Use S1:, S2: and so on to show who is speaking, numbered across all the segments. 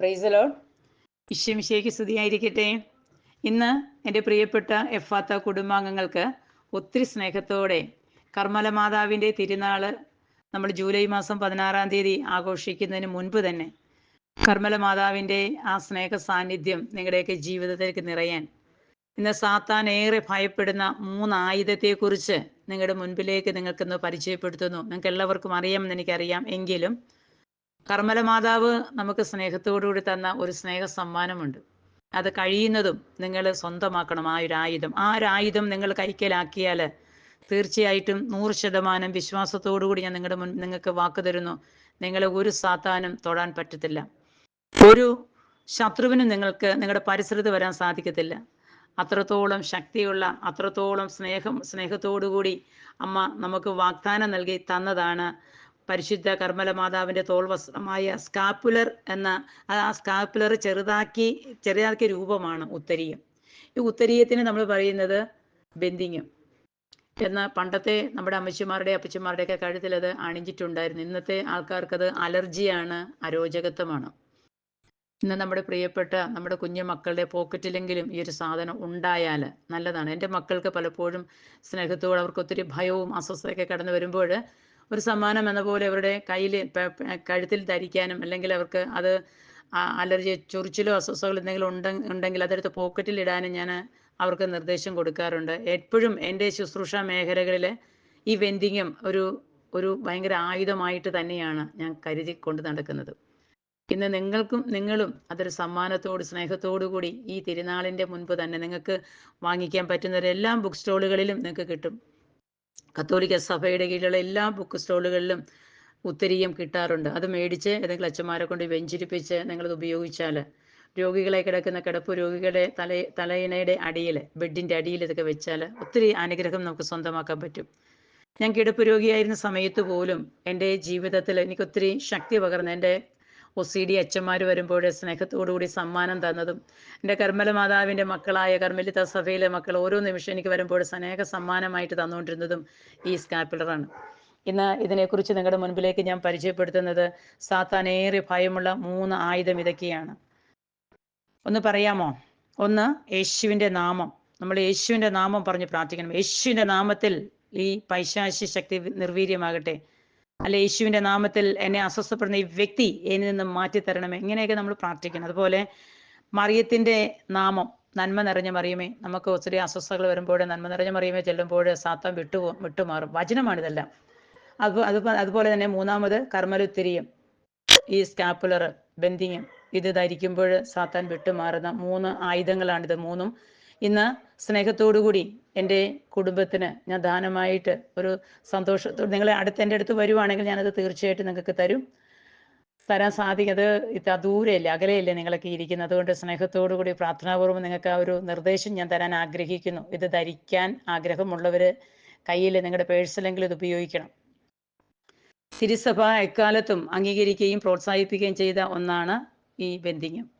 S1: പ്രൈസലോ ഇഷ്യമിശയ്ക്ക് സ്തുതിയായിരിക്കട്ടെ. ഇന്ന് എന്റെ പ്രിയപ്പെട്ട എഫാത്ത കുടുംബാംഗങ്ങൾക്ക് ഒത്തിരി സ്നേഹത്തോടെ കർമ്മല മാതാവിന്റെ തിരുനാൾ നമ്മൾ ജൂലൈ മാസം പതിനാറാം തീയതി ആഘോഷിക്കുന്നതിന് മുൻപ് തന്നെ കർമ്മല മാതാവിന്റെ ആ സ്നേഹ സാന്നിധ്യം നിങ്ങളുടെയൊക്കെ ജീവിതത്തിലേക്ക് നിറയാൻ. ഇന്ന് സാത്താൻ ഏറെ ഭയപ്പെടുന്ന മൂന്ന് ആയുധത്തെക്കുറിച്ച് നിങ്ങളുടെ മുൻപിലേക്ക് നിങ്ങൾക്കിന്ന് പരിചയപ്പെടുത്തുന്നു. നിങ്ങൾക്ക് എല്ലാവർക്കും അറിയാമെന്ന് എനിക്കറിയാം. എങ്കിലും കർമ്മല മാതാവ് നമുക്ക് സ്നേഹത്തോടുകൂടി തന്ന ഒരു സ്നേഹ സമ്മാനമുണ്ട് അത് കഴിയുന്നതും നിങ്ങൾ സ്വന്തമാക്കണം ആ ഒരു ആയുധം. ആ ഒരു ആയുധം നിങ്ങൾ കൈക്കലാക്കിയാൽ തീർച്ചയായിട്ടും നൂറ് ശതമാനം വിശ്വാസത്തോടുകൂടി ഞാൻ നിങ്ങളുടെ മുൻ നിങ്ങൾക്ക് വാക്ക് തരുന്നു. നിങ്ങളെ ഒരു സാത്താനും തൊടാൻ പറ്റത്തില്ല. ഒരു ശത്രുവിനും നിങ്ങൾക്ക് നിങ്ങളുടെ പരിസരത്ത് വരാൻ സാധിക്കത്തില്ല. അത്രത്തോളം ശക്തിയുള്ള അത്രത്തോളം സ്നേഹം സ്നേഹത്തോടുകൂടി അമ്മ നമുക്ക് വാഗ്ദാനം നൽകി തന്നതാണ് പരിശുദ്ധ കർമ്മല മാതാവിന്റെ തോൾ വസ്ത്രമായ സ്കാപ്പുലർ എന്ന ആ സ്കാപ്പുലർ ചെറുതാക്കി ചെറുതാക്കിയ രൂപമാണ് ഉത്തരീയം. ഈ ഉത്തരീയത്തിന് നമ്മൾ പറയുന്നത് ബെന്തിങ് എന്ന പണ്ടത്തെ നമ്മുടെ അമ്മച്ചിമാരുടെ അപ്പച്ചിമാരുടെയൊക്കെ കഴുത്തിൽ അത് അണിഞ്ഞിട്ടുണ്ടായിരുന്നു. ഇന്നത്തെ ആൾക്കാർക്കത് അലർജിയാണ് അരോചകത്വമാണ്. ഇന്ന് നമ്മുടെ പ്രിയപ്പെട്ട നമ്മുടെ കുഞ്ഞു മക്കളുടെ പോക്കറ്റിലെങ്കിലും ഈ ഒരു സാധനം ഉണ്ടായാൽ നല്ലതാണ്. എന്റെ മക്കൾക്ക് പലപ്പോഴും സ്നേഹത്തോടെ അവർക്ക് ഒത്തിരി ഭയവും അസ്വസ്ഥതയൊക്കെ കടന്നു വരുമ്പോൾ ഒരു സമ്മാനം എന്ന പോലെ അവരുടെ കയ്യിൽ കഴുത്തിൽ ധരിക്കാനും അല്ലെങ്കിൽ അവർക്ക് അത് അലർജി ചൊറിച്ചിലോ അസ്വസ്ഥകൾ എന്തെങ്കിലും ഉണ്ടെങ്കിൽ അതെടുത്ത് പോക്കറ്റിൽ ഇടാനും ഞാൻ അവർക്ക് നിർദ്ദേശം കൊടുക്കാറുണ്ട്. എപ്പോഴും എന്റെ ശുശ്രൂഷ മേഖലകളിൽ ഈ വെൻഡിങ്ങും ഒരു ഒരു ഭയങ്കര ആയുധമായിട്ട് തന്നെയാണ് ഞാൻ കരുതി കൊണ്ട് നടക്കുന്നത്. ഇന്ന് നിങ്ങൾക്കും നിങ്ങളും അതൊരു സമ്മാനത്തോട് സ്നേഹത്തോടു കൂടി ഈ തിരുനാളിന്റെ മുൻപ് തന്നെ നിങ്ങൾക്ക് വാങ്ങിക്കാൻ പറ്റുന്ന എല്ലാ ബുക്ക് സ്റ്റോളുകളിലും നിങ്ങൾക്ക് കിട്ടും. കത്തോലിക്ക സഭയുടെ കീഴിലുള്ള എല്ലാ ബുക്ക് സ്റ്റോളുകളിലും ഉത്തരീയം കിട്ടാറുണ്ട്. അത് മേടിച്ച് ഏതെങ്കിലും അച്ഛന്മാരെ കൊണ്ട് വെഞ്ചിരിപ്പിച്ച് നിങ്ങളത് ഉപയോഗിച്ചാൽ രോഗികളെ കിടക്കുന്ന കിടപ്പ് രോഗികളുടെ തല തലയിണയുടെ അടിയിൽ ബെഡിന്റെ അടിയിൽ ഇതൊക്കെ വെച്ചാൽ ഒത്തിരി അനുഗ്രഹം നമുക്ക് സ്വന്തമാക്കാൻ പറ്റും. ഞാൻ കിടപ്പ് രോഗിയായിരുന്ന സമയത്ത് പോലും എന്റെ ജീവിതത്തിൽ എനിക്ക് ഒത്തിരി ശക്തി പകർന്ന് എന്റെ ഒ സി ഡി അച്ഛന്മാർ വരുമ്പോൾ സ്നേഹത്തോടുകൂടി സമ്മാനം തന്നതും എന്റെ കർമ്മല മാതാവിന്റെ മക്കളായ കർമ്മലിത സഭയിലെ മക്കൾ ഓരോ നിമിഷം എനിക്ക് വരുമ്പോൾ സ്നേഹ സമ്മാനമായിട്ട് തന്നുകൊണ്ടിരുന്നതും ഈ സ്കാപ്പിളറാണ് ഇന്ന് ഇതിനെക്കുറിച്ച് നിങ്ങളുടെ മുൻപിലേക്ക് ഞാൻ പരിചയപ്പെടുത്തുന്നത് സാത്താനേറെ ഭയമുള്ള മൂന്ന് ആയുധം ഇതൊക്കെയാണ്. ഒന്ന് പറയാമോ? ഒന്ന് യേശുവിന്റെ നാമം. നമ്മൾ യേശുവിന്റെ നാമം പറഞ്ഞ് പ്രാർത്ഥിക്കണം. യേശുവിന്റെ നാമത്തിൽ ഈ പൈശാശി ശക്തി നിർവീര്യമാകട്ടെ. അല്ല യേശുവിന്റെ നാമത്തിൽ എന്നെ അസ്വസ്ഥപ്പെടുന്ന ഈ വ്യക്തി എന്നിൽ നിന്ന് മാറ്റി എങ്ങനെയൊക്കെ നമ്മൾ പ്രാർത്ഥിക്കണം. അതുപോലെ മറിയത്തിന്റെ നാമം നന്മ നിറഞ്ഞ മറിയമേ നമുക്ക് ഒത്തിരി അസ്വസ്ഥകൾ വരുമ്പോൾ നന്മ നിറഞ്ഞ മറിയമേ ചെല്ലുമ്പോൾ സാത്താൻ വിട്ടു വിട്ടുമാറും. വചനമാണിതെല്ലാം. അത് അത് അതുപോലെ തന്നെ മൂന്നാമത് കർമ്മലുത്തിരിയും. ഈ സ്കാപ്പുലർ ബന്ധിങ്ങും ഇത് ധരിക്കുമ്പോൾ സാത്താൻ വിട്ടുമാറുന്ന മൂന്ന് ആയുധങ്ങളാണിത് മൂന്നും. ഇന്ന് സ്നേഹത്തോടുകൂടി എന്റെ കുടുംബത്തിന് ഞാൻ ദാനമായിട്ട് ഒരു സന്തോഷത്തോട് നിങ്ങൾ അടുത്ത് എന്റെ അടുത്ത് വരുവാണെങ്കിൽ ഞാനത് തീർച്ചയായിട്ടും നിങ്ങൾക്ക് തരും. തരാൻ അത് ദൂരെയല്ല അകലെയല്ലേ നിങ്ങളൊക്കെ ഇരിക്കുന്നത്. അതുകൊണ്ട് സ്നേഹത്തോടു കൂടി പ്രാർത്ഥനാപൂർവം നിങ്ങൾക്ക് ആ ഒരു നിർദ്ദേശം ഞാൻ തരാൻ ആഗ്രഹിക്കുന്നു. ഇത് ധരിക്കാൻ ആഗ്രഹമുള്ളവർ കയ്യിൽ നിങ്ങളുടെ പേഴ്സിലെങ്കിലും ഇത് ഉപയോഗിക്കണം. തിരുസഭ എക്കാലത്തും അംഗീകരിക്കുകയും പ്രോത്സാഹിപ്പിക്കുകയും ചെയ്ത ഒന്നാണ് ഈ ബന്ധിങ്ങം.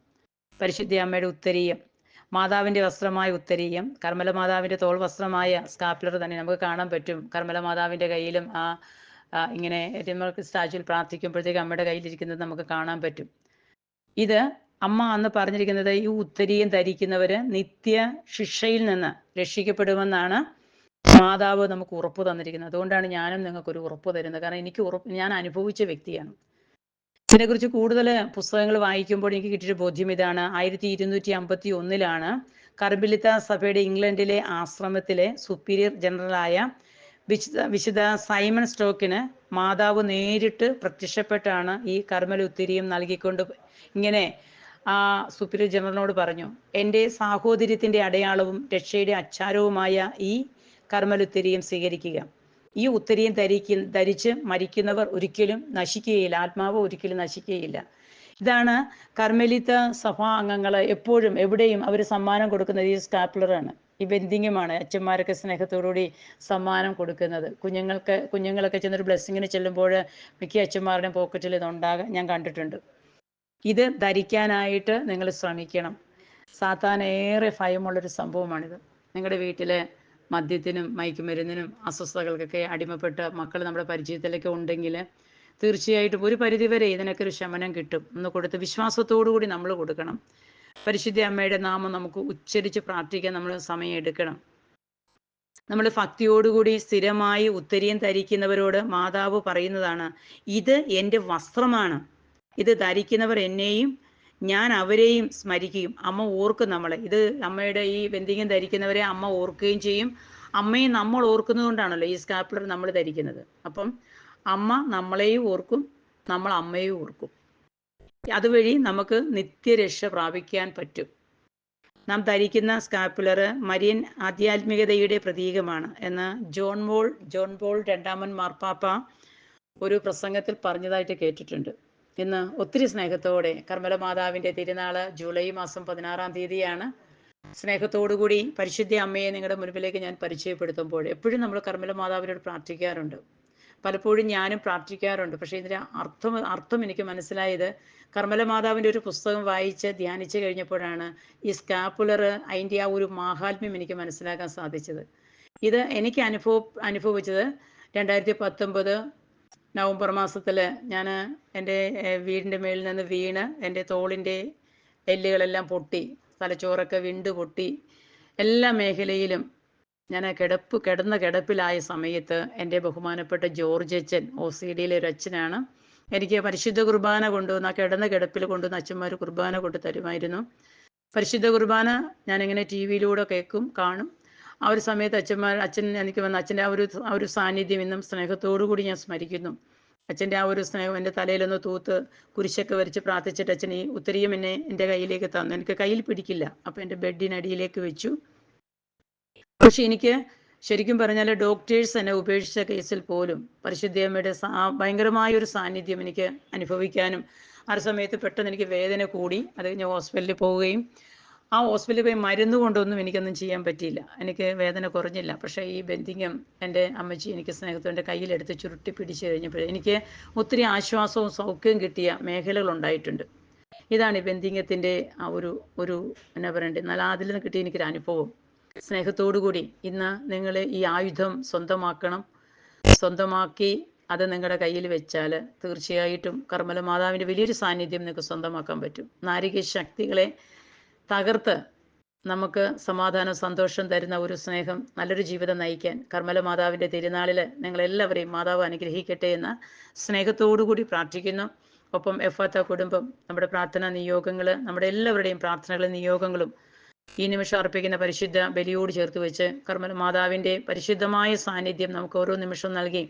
S1: പരിശുദ്ധ അമ്മയുടെ ഉത്തരീയം. മാതാവിന്റെ വസ്ത്രമായ ഉത്തരീയം കർമ്മല മാതാവിന്റെ തോൾ വസ്ത്രമായ സ്കാപ്ലർ തന്നെ നമുക്ക് കാണാൻ പറ്റും. കർമ്മല മാതാവിന്റെ കയ്യിലും ആ ഇങ്ങനെ നമുക്ക് സ്റ്റാച്ചുവിൽ പ്രാർത്ഥിക്കുമ്പോഴത്തേക്ക് അമ്മയുടെ കയ്യിലിരിക്കുന്നത് നമുക്ക് കാണാൻ പറ്റും. ഇത് അമ്മ അന്ന് പറഞ്ഞിരിക്കുന്നത് ഈ ഉത്തരീയം ധരിക്കുന്നവര് നിത്യ ശിക്ഷയിൽ നിന്ന് രക്ഷിക്കപ്പെടുമെന്നാണ് മാതാവ് നമുക്ക് ഉറപ്പ് തന്നിരിക്കുന്നത്. അതുകൊണ്ടാണ് ഞാനും നിങ്ങൾക്ക് ഒരു ഉറപ്പ് തരുന്നത്. കാരണം എനിക്ക് ഉറപ്പ് ഞാൻ അനുഭവിച്ച വ്യക്തിയാണ്. ഇതിനെക്കുറിച്ച് കൂടുതൽ പുസ്തകങ്ങൾ വായിക്കുമ്പോൾ എനിക്ക് കിട്ടിയ ബോധ്യം ഇതാണ്. ആയിരത്തി ഇരുന്നൂറ്റി അമ്പത്തി ഒന്നിലാണ് കർബിലിത്ത സഭയുടെ ഇംഗ്ലണ്ടിലെ ആശ്രമത്തിലെ സുപ്പീരിയർ ജനറലായ വിശുദ്ധ വിശുദ്ധ സൈമൺ സ്റ്റോക്കിന് മാതാവ് നേരിട്ട് പ്രത്യക്ഷപ്പെട്ടാണ് ഈ കർമ്മൽ ഉത്തിരിയും നൽകിക്കൊണ്ട് ഇങ്ങനെ ആ സുപ്പീരിയർ ജനറലിനോട് പറഞ്ഞു. എന്റെ സാഹോദര്യത്തിന്റെ അടയാളവും രക്ഷയുടെ അച്ചാരവുമായ ഈ കർമ്മലുത്തിരിയും സ്വീകരിക്കുക. ഈ ഉത്തരിയും ധരിക്ക ധരിച്ച് മരിക്കുന്നവർ ഒരിക്കലും നശിക്കുകയില്ല ആത്മാവ് ഒരിക്കലും നശിക്കുകയില്ല. ഇതാണ് കർമ്മലിത്ത സഭാ അംഗങ്ങൾ എപ്പോഴും എവിടെയും അവർ സമ്മാനം കൊടുക്കുന്നത് ഈ സ്റ്റാപ്ലറാണ് ഈ ബന്ധിങ്ങുമാണ് അച്ഛന്മാരൊക്കെ സ്നേഹത്തോടുകൂടി സമ്മാനം കൊടുക്കുന്നത്. കുഞ്ഞുങ്ങൾക്ക് കുഞ്ഞുങ്ങളൊക്കെ ചെന്നൊരു ബ്ലെസ്സിങ്ങിന് ചെല്ലുമ്പോൾ മിക്ക അച്ഛന്മാരുടെയും പോക്കറ്റിൽ ഇതുണ്ടാകാൻ ഞാൻ കണ്ടിട്ടുണ്ട്. ഇത് ധരിക്കാനായിട്ട് നിങ്ങൾ ശ്രമിക്കണം. സാത്താൻ ഏറെ ഭയമുള്ളൊരു സംഭവമാണിത്. നിങ്ങളുടെ വീട്ടിലെ മദ്യത്തിനും മയക്കുമരുന്നിനും അസ്വസ്ഥതകൾക്കൊക്കെ അടിമപ്പെട്ട മക്കൾ നമ്മുടെ പരിചയത്തിലൊക്കെ ഉണ്ടെങ്കിൽ തീർച്ചയായിട്ടും ഒരു പരിധിവരെ ഇതിനൊക്കെ ഒരു ശമനം കിട്ടും. ഒന്ന് കൊടുത്ത് വിശ്വാസത്തോടു കൂടി നമ്മൾ കൊടുക്കണം. പരിശുദ്ധ അമ്മയുടെ നാമം നമുക്ക് ഉച്ചരിച്ച് പ്രാർത്ഥിക്കാൻ നമ്മൾ സമയം എടുക്കണം. നമ്മൾ ഭക്തിയോടുകൂടി സ്ഥിരമായി ഉത്തരീയം ധരിക്കുന്നവരോട് മാതാവ് പറയുന്നതാണ് ഇത് എന്റെ വസ്ത്രമാണ്. ഇത് ധരിക്കുന്നവർ എന്നെയും ഞാൻ അവരെയും സ്മരിക്കുകയും അമ്മ ഓർക്കും നമ്മളെ. ഇത് അമ്മയുടെ ഈ ബന്ധികം ധരിക്കുന്നവരെ അമ്മ ഓർക്കുകയും ചെയ്യും. അമ്മയെ നമ്മൾ ഓർക്കുന്നത് കൊണ്ടാണല്ലോ ഈ സ്കാപ്ലർ നമ്മൾ ധരിക്കുന്നത്. അപ്പം അമ്മ നമ്മളെയും ഓർക്കും നമ്മൾ അമ്മയും ഓർക്കും. അതുവഴി നമുക്ക് നിത്യരക്ഷ പ്രാപിക്കാൻ പറ്റും. നാം ധരിക്കുന്ന സ്കാപ്പുലർ മരിയൻ ആധ്യാത്മികതയുടെ പ്രതീകമാണ് എന്ന് ജോൺ മോൾ ജോൺ പോൾ രണ്ടാമൻ മാർപ്പാപ്പ ഒരു പ്രസംഗത്തിൽ പറഞ്ഞതായിട്ട് കേട്ടിട്ടുണ്ട്. ഇന്ന് ഒത്തിരി സ്നേഹത്തോടെ കർമ്മല മാതാവിന്റെ തിരുനാൾ ജൂലൈ മാസം പതിനാറാം തീയതിയാണ്. സ്നേഹത്തോടുകൂടി പരിശുദ്ധ അമ്മയെ നിങ്ങളുടെ മുൻപിലേക്ക് ഞാൻ പരിചയപ്പെടുത്തുമ്പോൾ എപ്പോഴും നമ്മൾ കർമ്മല മാതാവിനോട് പ്രാർത്ഥിക്കാറുണ്ട്. പലപ്പോഴും ഞാനും പ്രാർത്ഥിക്കാറുണ്ട്. പക്ഷേ ഇതിന്റെ അർത്ഥം അർത്ഥം എനിക്ക് മനസ്സിലായത് കർമ്മല മാതാവിന്റെ ഒരു പുസ്തകം വായിച്ച് ധ്യാനിച്ചു കഴിഞ്ഞപ്പോഴാണ് ഈ സ്കാപ്പുലർ അതിന്റെ ആ ഒരു മാഹാത്മ്യം എനിക്ക് മനസ്സിലാക്കാൻ സാധിച്ചത്. ഇത് എനിക്ക് അനുഭവ അനുഭവിച്ചത് രണ്ടായിരത്തി പത്തൊമ്പത് നവംബർ മാസത്തിൽ ഞാൻ എന്റെ വീടിന്റെ മേളിൽ നിന്ന് വീണ് എന്റെ തോളിന്റെ എല്ലുകളെല്ലാം പൊട്ടി തലച്ചോറൊക്കെ വിണ്ട് പൊട്ടി എല്ലാ മേഖലയിലും ഞാൻ കിടപ്പ് കിടന്ന കിടപ്പിലായ സമയത്ത് എന്റെ ബഹുമാനപ്പെട്ട ജോർജ് അച്ഛൻ ഒ സി ഡിയിലെ ഒരു അച്ഛനാണ് എനിക്ക് പരിശുദ്ധ കുർബാന കൊണ്ടുവന്ന് കിടന്ന കിടപ്പിൽ കൊണ്ടുവന്ന് അച്ഛന്മാർ കുർബാന കൊണ്ട് തരുമായിരുന്നു. പരിശുദ്ധ കുർബാന ഞാനിങ്ങനെ ടി വിയിലൂടെ കേൾക്കും കാണും. ആ ഒരു സമയത്ത് അച്ഛന്മാർ അച്ഛൻ എനിക്ക് വന്ന അച്ഛന്റെ ആ ഒരു ആ ഒരു സാന്നിധ്യം ഇന്നും സ്നേഹത്തോടു കൂടി ഞാൻ സ്മരിക്കുന്നു. അച്ഛന്റെ ആ ഒരു സ്നേഹം എന്റെ തലയിലൊന്ന് തൂത്ത് കുരിശൊക്കെ വരച്ച് പ്രാർത്ഥിച്ചിട്ട് അച്ഛൻ ഈ ഉത്തരീയം എന്നെ എന്റെ കയ്യിലേക്ക് തന്നു. എനിക്ക് കയ്യിൽ പിടിക്കില്ല. അപ്പോൾ എന്റെ ബെഡിനടിയിലേക്ക് വെച്ചു. പക്ഷെ എനിക്ക് ശരിക്കും പറഞ്ഞാൽ ഡോക്ടേഴ്സ് എന്നെ ഉപേക്ഷിച്ച കേസിൽ പോലും പരിശുദ്ധയമ്മയുടെ ഭയങ്കരമായ ഒരു സാന്നിധ്യം എനിക്ക് അനുഭവിക്കാനും ആ സമയത്ത് പെട്ടെന്ന് എനിക്ക് വേദന കൂടി. അത് കഴിഞ്ഞ് ഹോസ്പിറ്റലിൽ പോവുകയും ആ ഹോസ്പിറ്റലിൽ പോയി മരുന്ന് കൊണ്ടൊന്നും എനിക്കൊന്നും ചെയ്യാൻ പറ്റിയില്ല. എനിക്ക് വേദന കുറഞ്ഞില്ല. പക്ഷേ ഈ ബന്ധിങ്ങം എന്റെ അമ്മച്ചി എനിക്ക് സ്നേഹത്തോടെ കയ്യിലെടുത്ത് ചുരുട്ടി പിടിച്ചു കഴിഞ്ഞപ്പോൾ എനിക്ക് ഒത്തിരി ആശ്വാസവും സൗഖ്യവും കിട്ടിയ മേഖലകൾ ഉണ്ടായിട്ടുണ്ട് ഇതാണ് ഈ ബന്ധിങ്ങത്തിന്റെ ആ ഒരു ഒരു എന്നാ പറയണ്ടേ എന്നാൽ അതിൽ നിന്ന് കിട്ടിയ എനിക്കൊരു അനുഭവം. സ്നേഹത്തോടുകൂടി ഇന്ന് നിങ്ങൾ ഈ ആയുധം സ്വന്തമാക്കണം. സ്വന്തമാക്കി അത് നിങ്ങളുടെ കയ്യിൽ വെച്ചാൽ തീർച്ചയായിട്ടും കർമ്മല മാതാവിന്റെ വലിയൊരു സാന്നിധ്യം നിങ്ങൾക്ക് സ്വന്തമാക്കാൻ പറ്റും. നാരിക ശക്തികളെ തകർത്ത് നമുക്ക് സമാധാനം സന്തോഷം തരുന്ന ഒരു സ്നേഹം നല്ലൊരു ജീവിതം നയിക്കാൻ കർമ്മല മാതാവിന്റെ തിരുനാളിൽ നിങ്ങളെല്ലാവരെയും മാതാവ് അനുഗ്രഹിക്കട്ടെ എന്ന് സ്നേഹത്തോടുകൂടി പ്രാർത്ഥിക്കുന്നു. ഒപ്പം എഫാത്ത കുടുംബം നമ്മുടെ പ്രാർത്ഥനാ നിയോഗങ്ങൾ നമ്മുടെ എല്ലാവരുടെയും പ്രാർത്ഥനകളും നിയോഗങ്ങളും ഈ നിമിഷം അർപ്പിക്കുന്ന പരിശുദ്ധ ബലിയോട് ചേർത്ത് വെച്ച് കർമ്മല മാതാവിന്റെ പരിശുദ്ധമായ സാന്നിധ്യം നമുക്ക് ഓരോ നിമിഷവും നൽകി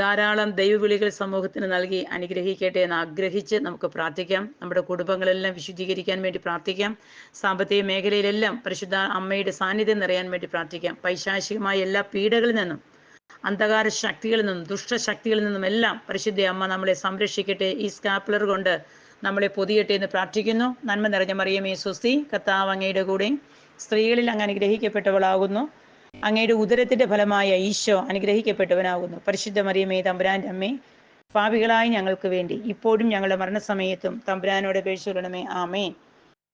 S1: ധാരാളം ദൈവവിളികൾ സമൂഹത്തിന് നൽകി അനുഗ്രഹിക്കട്ടെ എന്ന് ആഗ്രഹിച്ച് നമുക്ക് പ്രാർത്ഥിക്കാം. നമ്മുടെ കുടുംബങ്ങളെല്ലാം വിശുദ്ധീകരിക്കാൻ വേണ്ടി പ്രാർത്ഥിക്കാം. സാമ്പത്തിക മേഖലയിലെല്ലാം പരിശുദ്ധ അമ്മയുടെ സാന്നിധ്യം നിറയാൻ വേണ്ടി പ്രാർത്ഥിക്കാം. പൈശാചികമായ എല്ലാ പീഡകളിൽ നിന്നും അന്ധകാര ശക്തികളിൽ നിന്നും ദുഷ്ടശക്തികളിൽ നിന്നും എല്ലാം പരിശുദ്ധ അമ്മ നമ്മളെ സംരക്ഷിക്കട്ടെ. ഈ സ്കാപ്ലർ കൊണ്ട് നമ്മളെ പൊതിയട്ടെ എന്ന് പ്രാർത്ഥിക്കുന്നു. നന്മ നിറഞ്ഞ മറിയമേ സുസ്തി കർത്താവ് അങ്ങയുടെ കൂടെ സ്ത്രീകളിൽ അങ്ങ് അനുഗ്രഹിക്കപ്പെട്ടവളാകുന്നു. അങ്ങയുടെ ഉദരത്തിന്റെ ഫലമായ ഈശോ അനുഗ്രഹിക്കപ്പെട്ടവനാകുന്നു. പരിശുദ്ധ മറിയമേ തമ്പുരാന്റെ അമ്മേ പാപികളായി ഞങ്ങൾക്ക് വേണ്ടി ഇപ്പോഴും ഞങ്ങളുടെ മരണസമയത്തും തമ്പുരാനോട് പേഴ്ചൊല്ലണമേ ആമേൻ.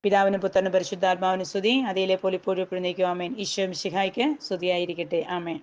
S1: പിതാവിനും പുത്രനും പരിശുദ്ധാത്മാവിനും സ്തുതി. അതേലെ പോലെ ഇപ്പോഴും എപ്പോഴും ആമേൻ. ഈശോ മിശിഹായ്ക്ക് സ്തുതിയായിരിക്കട്ടെ. ആമേൻ.